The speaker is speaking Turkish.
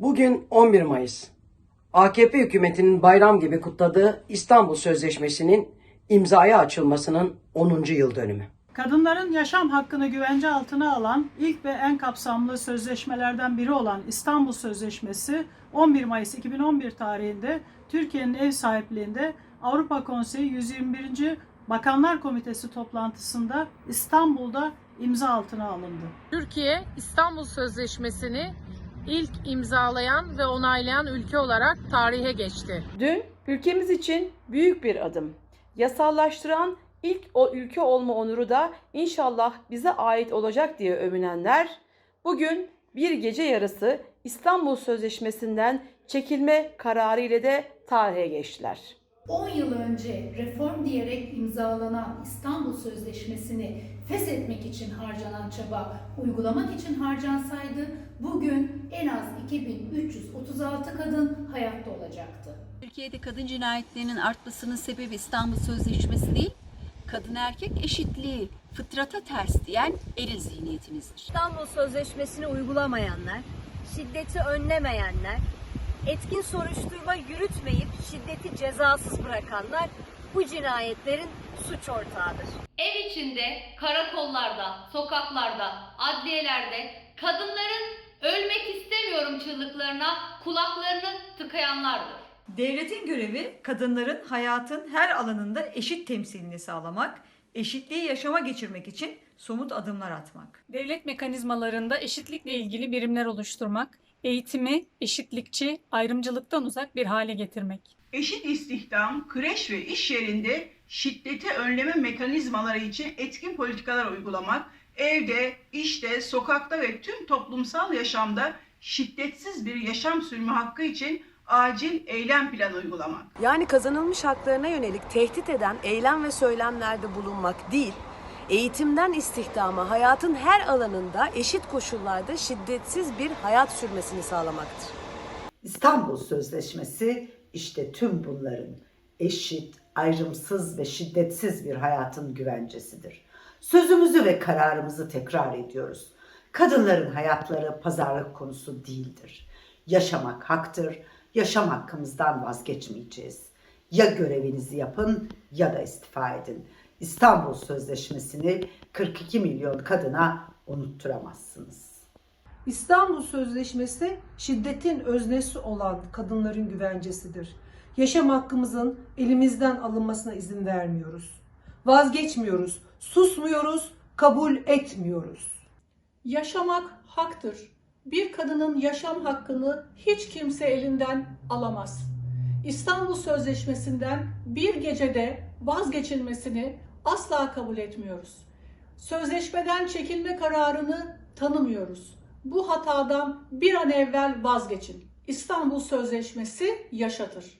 Bugün 11 Mayıs. AKP hükümetinin bayram gibi kutladığı İstanbul Sözleşmesi'nin imzaya açılmasının 10. yıl dönümü. Kadınların yaşam hakkını güvence altına alan ilk ve en kapsamlı sözleşmelerden biri olan İstanbul Sözleşmesi 11 Mayıs 2011 tarihinde Türkiye'nin ev sahipliğinde Avrupa Konseyi 121. Bakanlar Komitesi toplantısında İstanbul'da imza altına alındı. Türkiye İstanbul Sözleşmesi'ni ilk imzalayan ve onaylayan ülke olarak tarihe geçti. Dün ülkemiz için büyük bir adım. Yasallaştıran ilk o ülke olma onuru da inşallah bize ait olacak diye övünenler bugün bir gece yarısı İstanbul Sözleşmesi'nden çekilme kararı ile de tarihe geçtiler. 10 yıl önce reform diyerek imzalanan İstanbul Sözleşmesi'ni feshetmek için harcanan çaba uygulamak için harcansaydı bugün en az 2336 kadın hayatta olacaktı. Türkiye'de kadın cinayetlerinin artmasının sebebi İstanbul Sözleşmesi değil, kadın erkek eşitliği, fıtrata ters diyen eril zihniyetinizdir. İstanbul Sözleşmesi'ni uygulamayanlar, şiddeti önlemeyenler, etkin soruşturma yürütmeyip şiddeti cezasız bırakanlar bu cinayetlerin suç ortağıdır. Ev içinde, karakollarda, sokaklarda, adliyelerde kadınların ölmek istemiyorum çığlıklarına kulaklarını tıkayanlardır. Devletin görevi kadınların hayatın her alanında eşit temsilini sağlamak, eşitliği yaşama geçirmek için somut adımlar atmak. Devlet mekanizmalarında eşitlikle ilgili birimler oluşturmak, eğitimi eşitlikçi, ayrımcılıktan uzak bir hale getirmek. Eşit istihdam, kreş ve iş yerinde şiddeti önleme mekanizmaları için etkin politikalar uygulamak, evde, işte, sokakta ve tüm toplumsal yaşamda şiddetsiz bir yaşam sürme hakkı için acil eylem planı uygulamak. Yani kazanılmış haklarına yönelik tehdit eden eylem ve söylemlerde bulunmak değil, eğitimden istihdama hayatın her alanında eşit koşullarda şiddetsiz bir hayat sürmesini sağlamaktır. İstanbul Sözleşmesi işte tüm bunların eşit, ayrımsız ve şiddetsiz bir hayatın güvencesidir. Sözümüzü ve kararımızı tekrar ediyoruz. Kadınların hayatları pazarlık konusu değildir. Yaşamak haktır. Yaşam hakkımızdan vazgeçmeyeceğiz. Ya görevinizi yapın ya da istifa edin. İstanbul Sözleşmesi'ni 42 milyon kadına unutturamazsınız. İstanbul Sözleşmesi şiddetin öznesi olan kadınların güvencesidir. Yaşam hakkımızın elimizden alınmasına izin vermiyoruz. Vazgeçmiyoruz, susmuyoruz, kabul etmiyoruz. Yaşamak haktır. Bir kadının yaşam hakkını hiç kimse elinden alamaz. İstanbul Sözleşmesi'nden bir gecede vazgeçilmesini asla kabul etmiyoruz. Sözleşmeden çekilme kararını tanımıyoruz. Bu hatadan bir an evvel vazgeçin. İstanbul Sözleşmesi yaşatır.